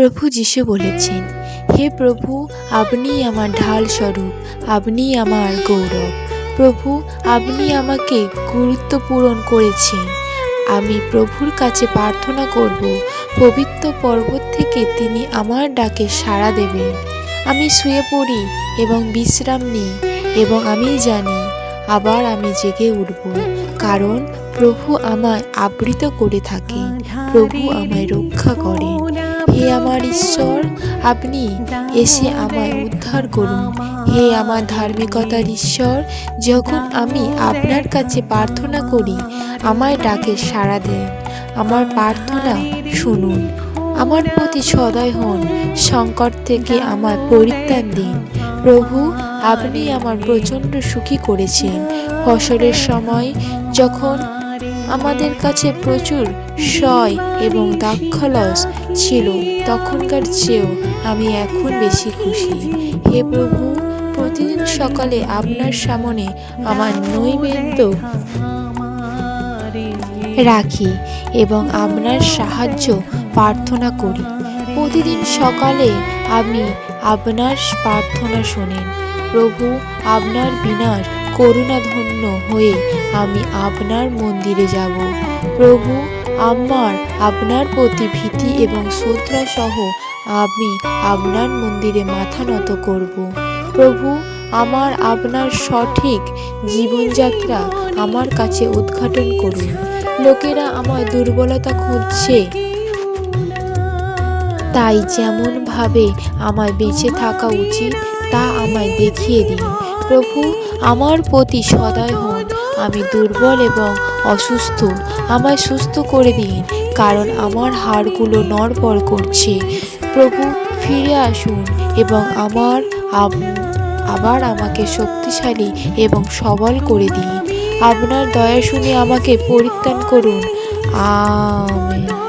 প্রভু যিশু বলেছেন, হে প্রভু, আপনি আমার ঢাল স্বরূপ, আপনি আমার গৌরব। প্রভু, আপনি আমাকে গুরুত্ব পূরণ করেছেন। আমি প্রভুর কাছে প্রার্থনা করব, পবিত্র পর্বত থেকে তিনি আমার ডাকে সাড়া দেবেন। আমি শুয়ে পড়ি এবং বিশ্রাম নিই এবং আমি জানি, আবার আমি জেগে উঠব, কারণ প্রভু আমায় আবৃত করে থাকে। প্রভু আমায় রক্ষা করেন। আমার ঈশ্বর, আপনি এসে আমায় উদ্ধার করুন। হে আমার ধার্মিকতার ঈশ্বর, যখন আমি আপনার কাছে প্রার্থনা করি, আমায় ডাকে সাড়া দেন। আমার প্রার্থনা শুনুন। আমার প্রতি সদয় হন, সংকট থেকে আমার পরিত্রাণ দিন। প্রভু, আপনি আমার প্রচণ্ড সুখী করেছেন। ফসলের সময় যখন আমাদের কাছে প্রচুর সয় এবং দাক্ষলস ছিল। তখনকার চেয়েও আমি এখন বেশি খুশি। হে প্রভু, প্রতিদিন সকালে আপনার সামনে আমার নৈবেদ্য রাখি এবং আপনার সাহায্য প্রার্থনা করি। প্রতিদিন সকালে আমি আপনার প্রার্থনা শোনেন। প্রভু, আপনার বিনার করুণাধন্য হয়ে আমি আপনার মন্দিরে যাব। প্রভু, আমার আপনার প্রতি ভীতি এবং শ্রদ্ধা সহ আমি আপনার মন্দিরে মাথা নত করব। প্রভু, আমার আপনার সঠিক জীবনযাত্রা আমার কাছে উদ্ঘাটন করুন। লোকেরা আমার দুর্বলতা খুঁজছে। তাই যেমনভাবে আমায় বেঁচে থাকা উচিত, তা আমায় দেখিয়ে দিন। প্রভু, আমার প্রতি সদয় হন। আমি দুর্বল এবং অসুস্থ। আমায় সুস্থ করে দিন, কারণ আমার হাড়গুলো নড়বড় করছে। প্রভু, ফিরে আসুন এবং আমার আবার আমাকে শক্তিশালী এবং সবল করে দিন। আপনার দয়া শুনে আমাকে পরিত্রাণ করুন। আমেন।